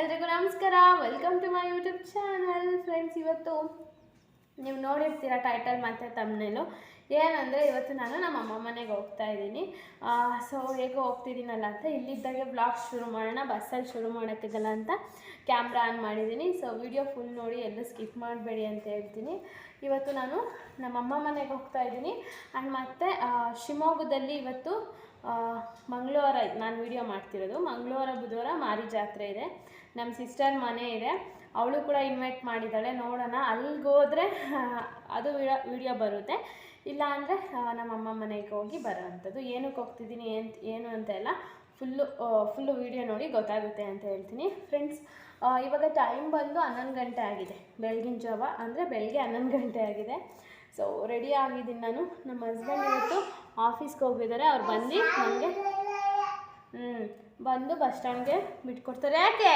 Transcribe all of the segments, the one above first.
ಎಲ್ರಿಗೂ ನಮಸ್ಕಾರ. Welcome to my YouTube channel friends ಇವತ್ತು ನೀವು ನೋಡಿರ್ತೀರ ಟೈಟಲ್ ಮತ್ತು ತಮ್ಮನೇಲು ಏನಂದರೆ ಇವತ್ತು ನಾನು ನಮ್ಮ ಅಮ್ಮ ಮನೆಗೆ ಹೋಗ್ತಾ ಇದ್ದೀನಿ. ಸೊ ಹೇಗೆ ಹೋಗ್ತಿದ್ದೀನಲ್ಲ ಅಂತ ಇಲ್ಲಿದ್ದಾಗೆ ಬ್ಲಾಗ್ ಶುರು ಮಾಡೋಣ ಬಸ್ಸಲ್ಲಿ ಶುರು ಮಾಡೋಕ್ಕಾಗಲ್ಲ ಅಂತ ಕ್ಯಾಮ್ರಾ ಆನ್ ಮಾಡಿದ್ದೀನಿ. ಸೊ ವಿಡಿಯೋ ಫುಲ್ ನೋಡಿ, ಎಲ್ಲೂ ಸ್ಕಿಪ್ ಮಾಡಬೇಡಿ ಅಂತ ಹೇಳ್ತೀನಿ. ಇವತ್ತು ನಾನು ನಮ್ಮ ಅಮ್ಮ ಮನೆಗೆ ಹೋಗ್ತಾ ಇದ್ದೀನಿ. ಆ್ಯಂಡ್ ಮತ್ತು ಶಿವಮೊಗ್ಗದಲ್ಲಿ ಇವತ್ತು ಮಂಗಳವಾರ, ನಾನು ವಿಡಿಯೋ ಮಾಡ್ತಿರೋದು. ಮಂಗಳವಾರ, ಬುಧವಾರ ಮಾರಿ ಜಾತ್ರೆ ಇದೆ. ನಮ್ಮ ಸಿಸ್ಟರ್ ಮನೆ ಇದೆ. ಅವಳು ಕೂಡ ಇನ್ವೈಟ್ ಮಾಡಿದ್ದಾಳೆ. ನೋಡೋಣ. ಅಲ್ಲಿಗೆ ಹೋದರೆ, ಅದು ವಿಡಿಯೋ ಬರುತ್ತೆ. ಇಲ್ಲ ಅಂದರೆ ನಮ್ಮ ಅಮ್ಮ ಮನೆಗೆ ಹೋಗಿ ಬರೋ ಅಂಥದ್ದು ಏನಕ್ಕೆ ಹೋಗ್ತಿದ್ದೀನಿ, ಏನು ಏನು ಅಂತ ಎಲ್ಲ ಫುಲ್ಲು ಫುಲ್ಲು ವಿಡಿಯೋ ನೋಡಿ ಗೊತ್ತಾಗುತ್ತೆ ಅಂತ ಹೇಳ್ತೀನಿ. ಫ್ರೆಂಡ್ಸ್ ಇವಾಗ ಟೈಮ್ ಬಂದು ಹನ್ನೊಂದು ಗಂಟೆ ಆಗಿದೆ. ಬೆಳಗಿನ ಜಾವ ಅಂದರೆ ಬೆಳಗ್ಗೆ ಹನ್ನೊಂದು ಗಂಟೆ ಆಗಿದೆ. ಸೊ ರೆಡಿ ಆಗಿದ್ದೀನಿ ನಾನು. ನಮ್ಮ ಹಸ್ಬೆಂಡ್ ಇವತ್ತು ಆಫೀಸ್ಗೆ ಹೋಗಿದ್ದಾರೆ. ಅವ್ರು ಬಂದು ನನಗೆ ಹ್ಞೂ ಬಂದು ಬಸ್ ಸ್ಟ್ಯಾಂಡ್ಗೆ ಬಿಟ್ಕೊಡ್ತಾರೆ. ಯಾಕೆ?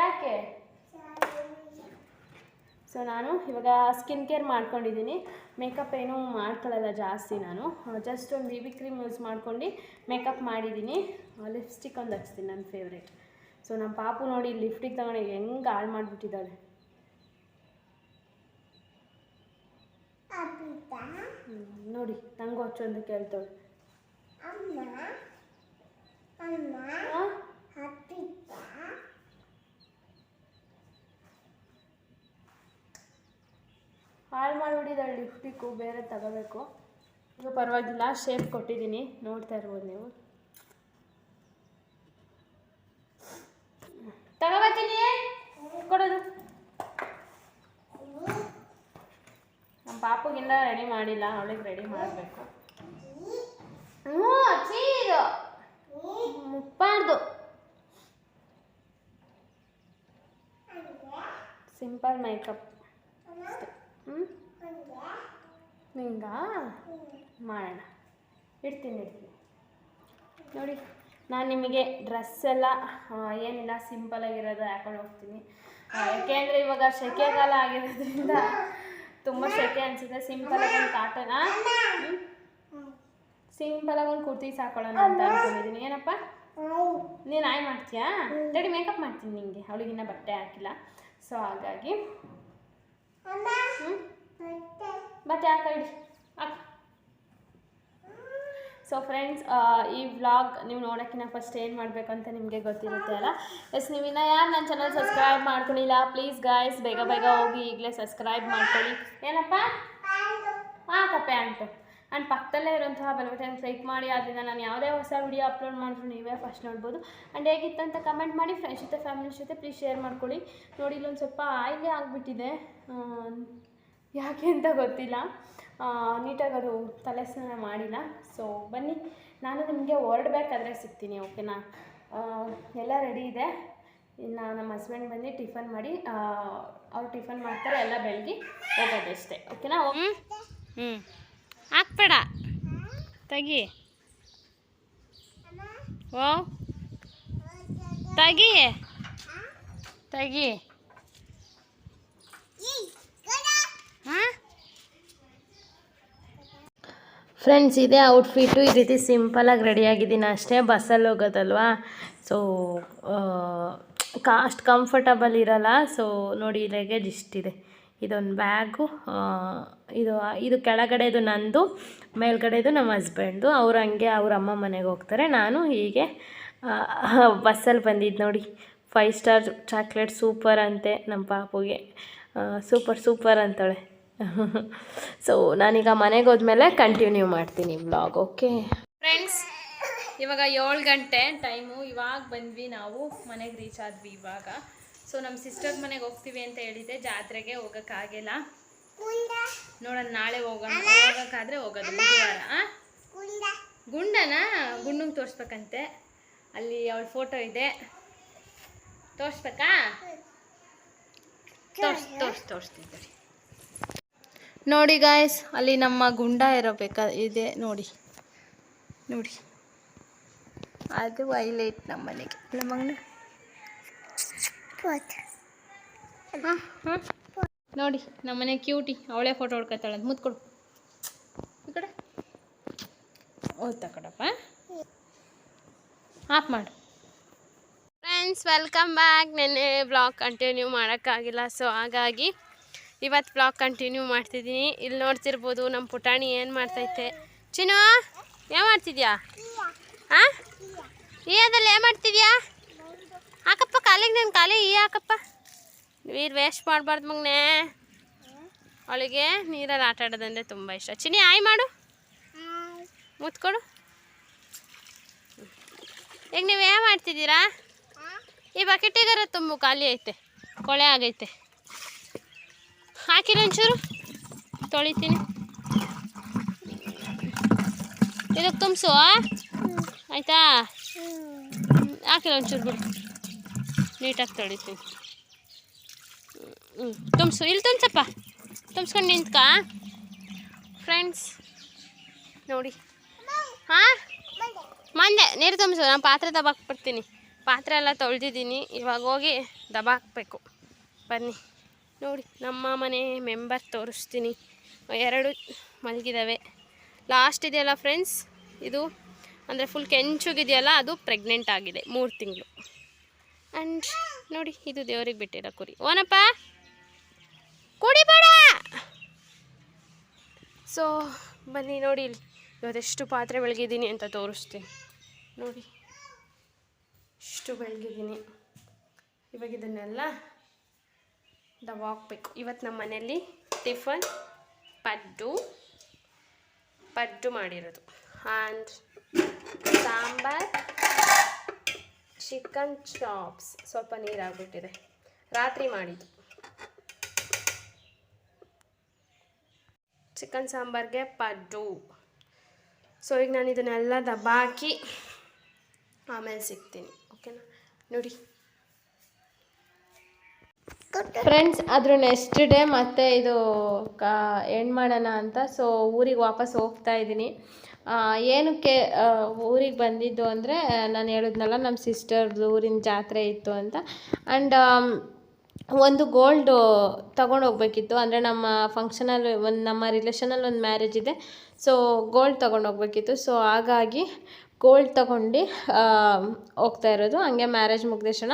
ಯಾಕೆ? ಸೊ ನಾನು ಇವಾಗ ಸ್ಕಿನ್ ಕೇರ್ ಮಾಡ್ಕೊಂಡಿದ್ದೀನಿ. ಮೇಕಪ್ ಏನೂ ಮಾಡ್ಕೊಳ್ಳಲ್ಲ ಜಾಸ್ತಿ ನಾನು. ಜಸ್ಟ್ ಒಂದು ಬಿ ಬಿ ಕ್ರೀಮ್ ಯೂಸ್ ಮಾಡ್ಕೊಂಡು ಮೇಕಪ್ ಮಾಡಿದ್ದೀನಿ. ಲಿಪ್ಸ್ಟಿಕ್ ಒಂದು ಹಚ್ತೀನಿ ನನ್ನ ಫೇವ್ರೇಟ್ ಸೊ ನಮ್ಮ ಪಾಪು ನೋಡಿ ಲಿಫ್ಟಿಗೆ ತಗೊಂಡು ಹೆಂಗೆ ಹಾಳು ಮಾಡಿಬಿಟ್ಟಿದ್ದಾಳೆ. ನೋಡಿ ನಂಗೆ ಹೊಚ್ಚು ಅಂತ ಹಾಳು ಮಾಡಿಬಿಟ್ಟಿದ್ದಾಳೆ ಲಿಫ್ಟಿಕ್ಕು ಬೇರೆ ತಗೋಬೇಕು. ಇದು ಪರವಾಗಿಲ್ಲ ಶೇಪ್ ಕೊಟ್ಟಿದ್ದೀನಿ ನೋಡ್ತಾ ಇರ್ಬೋದು ನೀವು. ತಗೋಬರ್ತೀನಿ. ಕೊಡೋದು. ನಮ್ಮ ಪಾಪಗಿಂದ ರೆಡಿ ಮಾಡಿಲ್ಲ ಅವಳಿಗೆ ರೆಡಿ ಮಾಡಬೇಕು. ಹ್ಞೂ ಚೀರು. ಮುಪ್ಪಾರ್ದು ಸಿಂಪಲ್ ಮೇಕಪ್ ಹ್ಞೂ ನಿಂಗ? ಮಾಡೋಣ. ಇಡ್ತೀನಿ ಇಡ್ತೀನಿ. ನೋಡಿ, ನಾನು ನಿಮಗೆ ಡ್ರೆಸ್ ಎಲ್ಲ ಏನಿಲ್ಲ ಸಿಂಪಲಾಗಿರೋದು ಹಾಕೊಂಡು ಹೋಗ್ತೀನಿ. ಯಾಕೆ ಯಾಕೆಂದರೆ ಇವಾಗ ಸೆಕೆಗಾಲ ಆಗಿರೋದ್ರಿಂದ ತುಂಬ ಸೆಕೆ ಅನಿಸುತ್ತೆ. ಸಿಂಪಲಾಗಿ ಒಂದು ಕಾಟನ ಸಿಂಪಲಾಗಿ ಒಂದು ಕುರ್ತೀಸ್ ಹಾಕೊಳ್ಳೋಣ ಅಂತ ಅನ್ಕೊಂಡಿದ್ದೀನಿ ಏನಪ್ಪ? ನೀನು ಆಯ್ ಮಾಡ್ತೀಯಾ? ರೆಡಿ ಮೇಕಪ್ ಮಾಡ್ತೀನಿ ನಿಂಗೆ. ಅವಳಿಗಿನ್ನ ಬಟ್ಟೆ ಹಾಕಿಲ್ಲ. ಸೊ ಹಾಗಾಗಿ. ಬಟ್ಟೆ ಹಾಕ, ಇಡಿ. ಹಾಕ. ಸೊ ಫ್ರೆಂಡ್ಸ್ ಈ ವ್ಲಾಗ್ ನೀವು ನೋಡೋಕ್ಕಿಂತ ಫಸ್ಟ್ ಏನು ಮಾಡಬೇಕು ಅಂತ ನಿಮಗೆ ಗೊತ್ತಿರುತ್ತೆ ಅಲ್ಲ? ಎಸ್ ನೀವು ಇನ್ನೂ ಯಾರು ನನ್ನ ಚಾನಲ್ ಸಬ್ಸ್ಕ್ರೈಬ್ ಮಾಡ್ಕೊಂಡಿಲ್ಲ ಪ್ಲೀಸ್ ಗಾಯ್ಸ್ ಬೇಗ ಬೇಗ ಹೋಗಿ ಈಗಲೇ ಸಬ್ಸ್ಕ್ರೈಬ್ ಮಾಡ್ಕೊಳ್ಳಿ. ಏನಪ್ಪ? ಹಾಂ ಪ್ಯಾಂಟು ಆ್ಯಂಡ್ ಪಕ್ಕದಲ್ಲೇ ಇರುವಂತಹ ಬೆಲ್ ಬಟನ್ ಕ್ಲಿಕ್ ಮಾಡಿ, ಅದರಿಂದ ನಾನು ಯಾವುದೇ ಹೊಸ ವಿಡಿಯೋ ಅಪ್ಲೋಡ್ ಮಾಡಿದ್ರು ನೀವೇ ಫಸ್ಟ್ ನೋಡ್ಬೋದು. ಆ್ಯಂಡ್ ಹೇಗಿತ್ತಂತ ಕಮೆಂಟ್ ಮಾಡಿ ಫ್ರೆಂಡ್ಸ್ ಜೊತೆ ಫ್ಯಾಮಿಲಿ ಜೊತೆ ಪ್ಲೀಸ್ ಶೇರ್ ಮಾಡ್ಕೊಳ್ಳಿ. ನೋಡಿ, ಇಲ್ಲೊಂದು ಸ್ವಲ್ಪ ಆಯಿಲಿ ಆಗಿಬಿಟ್ಟಿದೆ. ಯಾಕೆ ಅಂತ ಗೊತ್ತಿಲ್ಲ. ನೀಟಾಗಿ ಅದು ತಲೆ ಸ್ನಾನ ಮಾಡಿಲ್ಲ. ಸೊ ಬನ್ನಿ, ನಾನು ನಿಮಗೆ ಹೊರಡ್ಬೇಕಾದ್ರೆ ಸಿಗ್ತೀನಿ ಓಕೆನಾ ಎಲ್ಲ ರೆಡಿ ಇದೆ. ಇನ್ನು ನಮ್ಮ ಹಸ್ಬೆಂಡ್ ಬಂದು ಟಿಫನ್ ಮಾಡಿ ಅವ್ರು ಟಿಫನ್ ಮಾಡ್ತಾರೆ, ಎಲ್ಲ ಬೆಳಗ್ಗೆ ಹೋಗೋದಷ್ಟೇ ಓಕೆನಾ ಹ್ಞೂ ಹಾಕ್ಬೇಡ. ತಗಿ. ಓ. ತಗಿ. ತಗಿ. ಫ್ರೆಂಡ್ಸ್ ಇದೇ ಔಟ್ಫಿಟ್ಟು ಈ ರೀತಿ ಸಿಂಪಲಾಗಿ ರೆಡಿಯಾಗಿದ್ದೀನಿ ಅಷ್ಟೇ ಬಸ್ಸಲ್ಲಿ ಹೋಗೋದಲ್ವಾ? ಸೊ ಕಾಸ್ಟ್ ಕಂಫರ್ಟಬಲ್ ಇರಲ್ಲ. ಸೊ ನೋಡಿ ಲಗೇಜ್ ಇಷ್ಟಿದೆ. ಇದೊಂದು ಬ್ಯಾಗು ಇದು ಇದು ಕೆಳಗಡೆದು ನಂದು, ಮೇಲ್ಗಡೆದು ನಮ್ಮ ಹಸ್ಬೆಂಡು ಅವ್ರು ಹಂಗೆ ಅವ್ರ ಅಮ್ಮ ಮನೆಗೆ ಹೋಗ್ತಾರೆ. ನಾನು ಹೀಗೆ ಬಸ್ಸಲ್ಲಿ ಬಂದಿದ್ದು ನೋಡಿ. ಫೈವ್ ಸ್ಟಾರ್ ಚಾಕ್ಲೇಟ್ ಸೂಪರ್ ಅಂತೆ ನಮ್ಮ ಪಾಪುಗೆ. ಸೂಪರ್ ಸೂಪರ್ ಅಂತಾಳೆ. ಸೊ ನಾನೀಗ ಮನೆಗೆ ಹೋದ್ಮೇಲೆ ಕಂಟಿನ್ಯೂ ಮಾಡ್ತೀನಿ ಬ್ಲಾಗ್ ಓಕೆ ಫ್ರೆಂಡ್ಸ್ ಇವಾಗ ಏಳು ಗಂಟೆ ಟೈಮು ಇವಾಗ ಬಂದ್ವಿ ನಾವು ಮನೆಗೆ ರೀಚ್ ಆದ್ವಿ ಇವಾಗ. ಸೊ ನಮ್ಮ ಸಿಸ್ಟರ್ ಮನೆಗೆ ಹೋಗ್ತೀವಿ ಅಂತ ಹೇಳಿದ್ದೆ ಜಾತ್ರೆಗೆ ಹೋಗೋಕ್ಕಾಗಿಲ್ಲ. ನೋಡೋಣ ನಾಳೆ ಹೋಗೋಣ. ಹೋಗೋಕ್ಕಾದ್ರೆ ಹೋಗೋದು ಬುಧವಾರ ಗುಂಡನ? ಗುಂಡಂಗೆ ತೋರಿಸ್ಬೇಕಂತೆ. ಅಲ್ಲಿ ಅವಳ ಫೋಟೋ ಇದೆ. ತೋರಿಸ್ಬೇಕಾ? ತೋರ್ಸ್ ತೋರ್ಸ್ ತೋರಿಸ್ತೀವಿ ನೋಡಿ ಗಾಯ್ಸ್ ಅಲ್ಲಿ ನಮ್ಮ ಗುಂಡ ಇರಬೇಕಾ ಇದೆ ನೋಡಿ. ನೋಡಿ. ಅದು ವೈಲೈಟ್ ನಮ್ಮ ಮನೆಗೆ ನಮ್ಮ ಮಗನ. ನೋಡಿ ನಮ್ಮನೆ ಕ್ಯೂಟಿ ಅವಳೇ ಫೋಟೋ ಹೊಡ್ಕೊತಾಳೆ ಅಂತ. ಮುತ್ಕೊಡು. ಈ ಕಡೆ? ಕಡಪ್ಪ ಆಫ್ ಮಾಡು. ಫ್ರೆಂಡ್ಸ್ ವೆಲ್ಕಮ್ ಬ್ಯಾಕ್ ನೆನ್ನೆ ಬ್ಲಾಗ್ ಕಂಟಿನ್ಯೂ ಮಾಡೋಕ್ಕಾಗಿಲ್ಲ ಸೊ ಹಾಗಾಗಿ ಇವತ್ತು ಬ್ಲಾಗ್ ಕಂಟಿನ್ಯೂ ಮಾಡ್ತಿದ್ದೀನಿ. ಇಲ್ಲಿ ನೋಡ್ತಿರ್ಬೋದು ನಮ್ಮ ಪುಟಾಣಿ ಏನು ಮಾಡ್ತೈತೆ. ಚಿನ್ನು ಏನು ಮಾಡ್ತಿದ್ಯಾ? ಹಾಂ? ಈ ಅದಲ್ಲಿ ಏನು ಮಾಡ್ತಿದ್ಯಾ? ಹಾಕಪ್ಪ, ಕಾಲಿಗೆ ನನ್ನ ಕಾಲಿ ಈ ಹಾಕಪ್ಪ. ನೀರು ವೇಸ್ಟ್ ಮಾಡಬಾರ್ದು ಮಗನೇ. ಅವಳಿಗೆ ನೀರಲ್ಲಿ ಆಟ ಆಡೋದಂದರೆ ತುಂಬ ಇಷ್ಟ. ಚಿನ್ನಿ, ಆಯ್ ಮಾಡು. ಮುತ್ಕೊಡು. ಈಗ ನೀವು ಏನು ಮಾಡ್ತಿದ್ದೀರಾ? ಈ ಬಕೆಟಿಗಾರ ತುಂಬ ಖಾಲಿ ಐತೆ, ಕೊಳೆ ಆಗೈತೆ. ಹಾಕಿರಿ ಒಂಚೂರು. ತೊಳಿತೀನಿ. ಇದಕ್ಕೆ ತುಂಬಿಸು ಆಯ್ತಾ? ಹಾಕಿಲ್ಲ ಒಂಚೂರು ಬಿಡು. ನೀಟಾಗಿ ತೊಳಿತೀನಿ ತುಂಬಿಸು. ಇಲ್ಲಿ ತುಂಬಿಸಪ್ಪ. ತುಂಬಿಸ್ಕೊಂಡು ನಿಂತ್ಕ ಫ್ರೆಂಡ್ಸ್ ನೋಡಿ. ಹಾಂ ಮಂದೆ ನೀರು ತುಂಬಿಸು. ನಾನು ಪಾತ್ರೆ ದಬಾಕ್ಬಿಡ್ತೀನಿ ಪಾತ್ರೆ ಎಲ್ಲ ತೊಳೆದಿದ್ದೀನಿ. ಇವಾಗ ಹೋಗಿ ದಬಾಕ್ಬೇಕು. ಬನ್ನಿ. ನೋಡಿ, ನಮ್ಮ ಮನೆ ಮೆಂಬರ್ ತೋರಿಸ್ತೀನಿ. ಎರಡು ಮಲಗಿದ್ದಾವೆ ಲಾಸ್ಟ್ ಇದೆಯಲ್ಲ ಫ್ರೆಂಡ್ಸ್ ಇದು, ಅಂದರೆ ಫುಲ್ ಕೆಂಚುಗಿದೆಯಲ್ಲ, ಅದು ಪ್ರೆಗ್ನೆಂಟ್ ಆಗಿದೆ. ಮೂರು ತಿಂಗಳು. ಆ್ಯಂಡ್ ನೋಡಿ, ಇದು ದೇವರಿಗೆ ಬಿಟ್ಟಿರೋ ಕುರಿ. ಓನಪ್ಪ ಕುಡಿಬೇಡ ಸೊ ಬನ್ನಿ ನೋಡಿ ಇಲ್ಲಿ ಇವತ್ತೆಷ್ಟು ಪಾತ್ರೆ ಬೆಳಗಿದ್ದೀನಿ ಅಂತ ತೋರಿಸ್ತೀನಿ. ನೋಡಿ, ಇಷ್ಟು ಬೆಳಗಿದ್ದೀನಿ ಇವಾಗ ಇದನ್ನೆಲ್ಲ ದವಾಕ್ಬೇಕು ಇವತ್ತು ನಮ್ಮ ಮನೆಯಲ್ಲಿ ಟಿಫನ್, ಪಡ್ಡು ಪಡ್ಡು ಮಾಡಿರೋದು. ಆ್ಯಂಡ್ ಸಾಂಬಾರ್ ಚಿಕನ್ ಚಾಪ್ಸ್ ಸ್ವಲ್ಪ ನೀರಾಗ್ಬಿಟ್ಟಿದೆ. ರಾತ್ರಿ ಮಾಡಿದ್ದು. ಚಿಕನ್ ಸಾಂಬಾರ್ಗೆ ಪಡ್ಡು. ಸೊ ಈಗ ನಾನು ಇದನ್ನೆಲ್ಲ ದಬ್ಬಾಕಿ ಆಮೇಲೆ ಸಿಗ್ತೀನಿ. ಓಕೆನಾ ನೋಡಿ. ಫ್ರೆಂಡ್ಸ್ ಅದ್ರ ನೆಕ್ಸ್ಟ್ ಡೇ ಮತ್ತೆ ಇದು, ಕಾ ಎಂಡ್ ಮಾಡೋಣ ಅಂತ. ಸೊ ಊರಿಗೆ ವಾಪಸ್ ಹೋಗ್ತಾ ಇದ್ದೀನಿ. ಏನಕ್ಕೆ ಊರಿಗೆ ಬಂದಿದ್ದು ಅಂದರೆ ನಾನು ಹೇಳಿದ್ನಲ್ಲ ನಮ್ಮ ಸಿಸ್ಟರ್ದು ಊರಿನ ಜಾತ್ರೆ ಇತ್ತು ಅಂತ. ಆ್ಯಂಡ್ ಒಂದು ಗೋಲ್ಡು ತಗೊಂಡು ಹೋಗ್ಬೇಕಿತ್ತು. ಅಂದರೆ ನಮ್ಮ ಫಂಕ್ಷನಲ್ಲಿ ಒಂದು, ನಮ್ಮ ರಿಲೇಷನಲ್ಲಿ ಒಂದು ಮ್ಯಾರೇಜ್ ಇದೆ. ಸೊ ಗೋಲ್ಡ್ ತಗೊಂಡು ಹೋಗ್ಬೇಕಿತ್ತು. ಸೊ ಹಾಗಾಗಿ ಗೋಲ್ಡ್ ತಗೊಂಡು ಹೋಗ್ತಾ ಇರೋದು. ಹಂಗೆ ಮ್ಯಾರೇಜ್ ಮುಗ್ದೇಶಣ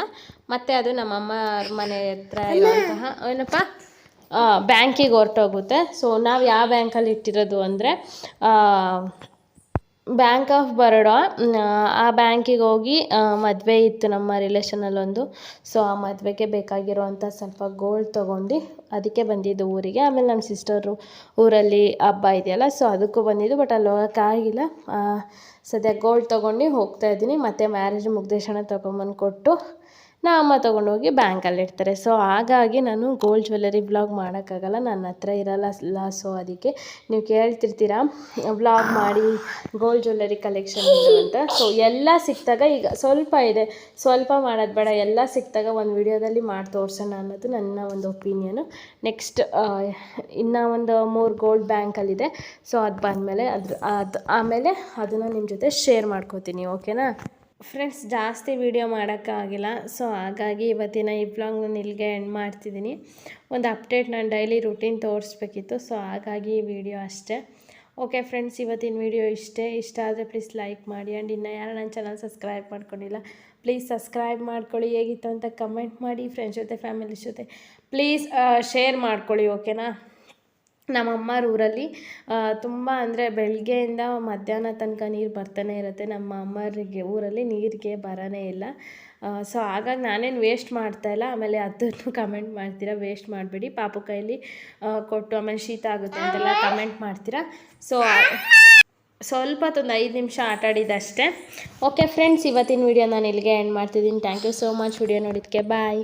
ಮತ್ತು ಅದು ನಮ್ಮಮ್ಮ ಮನೆ ಹತ್ರ ಇರುವಂತಹ, ಏನಪ್ಪ ಬ್ಯಾಂಕಿಗೆ ಹೊರಟೋಗುತ್ತೆ. ಸೊ ನಾವು ಯಾವ ಬ್ಯಾಂಕಲ್ಲಿ ಇಟ್ಟಿರೋದು ಅಂದರೆ ಬ್ಯಾಂಕ್ ಆಫ್ ಬರೋಡ ಆ ಬ್ಯಾಂಕಿಗೆ ಹೋಗಿ ಮದುವೆ ಇತ್ತು ನಮ್ಮ ರಿಲೇಷನಲ್ಲೊಂದು ಸೊ ಆ ಮದುವೆಗೆ ಬೇಕಾಗಿರೋವಂಥ ಸ್ವಲ್ಪ ಗೋಲ್ಡ್ ತೊಗೊಂಡು ಅದಕ್ಕೆ ಬಂದಿದ್ದು ಊರಿಗೆ. ಆಮೇಲೆ ನಮ್ಮ ಸಿಸ್ಟರು ಊರಲ್ಲಿ ಹಬ್ಬ ಇದೆಯಲ್ಲ ಸೊ ಅದಕ್ಕೂ ಬಂದಿದ್ದು ಬಟ್ ಅಲ್ಲಿ ಹೋಗೋಕ್ಕಾಗಿಲ್ಲ ಸದ್ಯ ಗೋಲ್ಡ್ ತೊಗೊಂಡು ಹೋಗ್ತಾ ಇದ್ದೀನಿ. ಮತ್ತು ಮ್ಯಾರೇಜ್ ಮುಗ್ದೇಶನ ತೊಗೊಂಬಂದು ಕೊಟ್ಟು ನಾ ಅಮ್ಮ ತೊಗೊಂಡೋಗಿ ಬ್ಯಾಂಕಲ್ಲಿ ಇಡ್ತಾರೆ. ಸೊ ಹಾಗಾಗಿ ನಾನು ಗೋಲ್ಡ್ ಜ್ಯುವೆಲರಿ ಬ್ಲಾಗ್ ಮಾಡೋಕ್ಕಾಗಲ್ಲ. ನನ್ನ ಹತ್ರ ಇರಲ್ಲ ಲ್ಲ ಸೊ ಅದಕ್ಕೆ ನೀವು ಕೇಳ್ತಿರ್ತೀರಾ? ಬ್ಲಾಗ್ ಮಾಡಿ ಗೋಲ್ಡ್ ಜ್ಯುವೆಲರಿ ಕಲೆಕ್ಷನ್ ಅಂತ. ಸೊ ಎಲ್ಲ ಸಿಕ್ತಾಗ ಈಗ ಸ್ವಲ್ಪ ಇದೆ. ಸ್ವಲ್ಪ ಮಾಡೋದು ಬೇಡ. ಎಲ್ಲ ಸಿಕ್ತಾಗ ಒಂದು ವಿಡಿಯೋದಲ್ಲಿ ಮಾಡಿ ತೋರ್ಸೋಣ ಅನ್ನೋದು ನನ್ನ ಒಂದು ಒಪಿನಿಯನು ನೆಕ್ಸ್ಟ್ ಇನ್ನು ಒಂದು ಮೂರು ಗೋಲ್ಡ್ ಬ್ಯಾಂಕಲ್ಲಿದೆ. ಸೊ ಅದು ಬಂದಮೇಲೆ ಅದ್ರ, ಅದು ಆಮೇಲೆ ಅದನ್ನು ನಿಮ್ಮ ಜೊತೆ ಶೇರ್ ಮಾಡ್ಕೋತೀನಿ. ಓಕೆನಾ ಫ್ರೆಂಡ್ಸ್ ಜಾಸ್ತಿ ವೀಡಿಯೋ ಮಾಡೋಕ್ಕಾಗಿಲ್ಲ. ಸೊ ಹಾಗಾಗಿ ಇವತ್ತಿನ ಈ ಬ್ಲಾಗ್ ನಾನು ಇಲ್ಲಿಗೆ ಎಂಡ್ ಮಾಡ್ತಿದ್ದೀನಿ. ಒಂದು ಅಪ್ಡೇಟ್ ನಾನು ಡೈಲಿ ರುಟೀನ್ ತೋರಿಸ್ಬೇಕಿತ್ತು. ಸೊ ಹಾಗಾಗಿ ಈ ವಿಡಿಯೋ ಅಷ್ಟೇ. ಓಕೆ ಫ್ರೆಂಡ್ಸ್ ಇವತ್ತಿನ ವಿಡಿಯೋ ಇಷ್ಟೇ. ಇಷ್ಟ ಆದರೆ ಪ್ಲೀಸ್ ಲೈಕ್ ಮಾಡಿ. ಆ್ಯಂಡ್ ಇನ್ನು ಯಾರು ನನ್ನ ಚಾನಲ್ ಸಬ್ಸ್ಕ್ರೈಬ್ ಮಾಡ್ಕೊಂಡಿಲ್ಲ ಪ್ಲೀಸ್ ಸಬ್ಸ್ಕ್ರೈಬ್ ಮಾಡ್ಕೊಳ್ಳಿ. ಹೇಗಿತ್ತು ಅಂತ ಕಮೆಂಟ್ ಮಾಡಿ. ಫ್ರೆಂಡ್ಸ್ ಜೊತೆ ಫ್ಯಾಮಿಲಿ ಜೊತೆ ಪ್ಲೀಸ್ ಶೇರ್ ಮಾಡ್ಕೊಳ್ಳಿ ಓಕೆನಾ ನಮ್ಮ ಅಮ್ಮರ ಊರಲ್ಲಿ ತುಂಬ ಅಂದರೆ ಬೆಳಗ್ಗೆಯಿಂದ ಮಧ್ಯಾಹ್ನ ತನಕ ನೀರು ಬರ್ತಾನೆ ಇರುತ್ತೆ. ನಮ್ಮ ಅಮ್ಮರಿಗೆ ಊರಲ್ಲಿ ನೀರಿಗೆ ಬರೋನೇ ಇಲ್ಲ. ಸೊ ಹಾಗಾಗಿ ನಾನೇನು ವೇಸ್ಟ್ ಮಾಡ್ತಾಯಿಲ್ಲ ಆಮೇಲೆ ಅದನ್ನು ಕಮೆಂಟ್ ಮಾಡ್ತೀರಾ? ವೇಸ್ಟ್ ಮಾಡಬೇಡಿ. ಪಾಪು ಕೈಲಿ ಕೊಟ್ಟು ಆಮೇಲೆ ಶೀತ ಆಗುತ್ತೆ ಅಂತೆಲ್ಲ ಕಮೆಂಟ್ ಮಾಡ್ತೀರಾ? ಸೊ ಸ್ವಲ್ಪ ಹೊತ್ತೊಂದು ಐದು ನಿಮಿಷ ಆಟ ಆಡಿದ್ದಷ್ಟೇ ಓಕೆ ಫ್ರೆಂಡ್ಸ್ ಇವತ್ತಿನ ವಿಡಿಯೋ ನಾನು ಇಲ್ಲಿಗೆ ಎಂಡ್ ಮಾಡ್ತಿದ್ದೀನಿ. Thank you so much video ನೋಡಿದ್ದಕ್ಕೆ ಬಾಯ್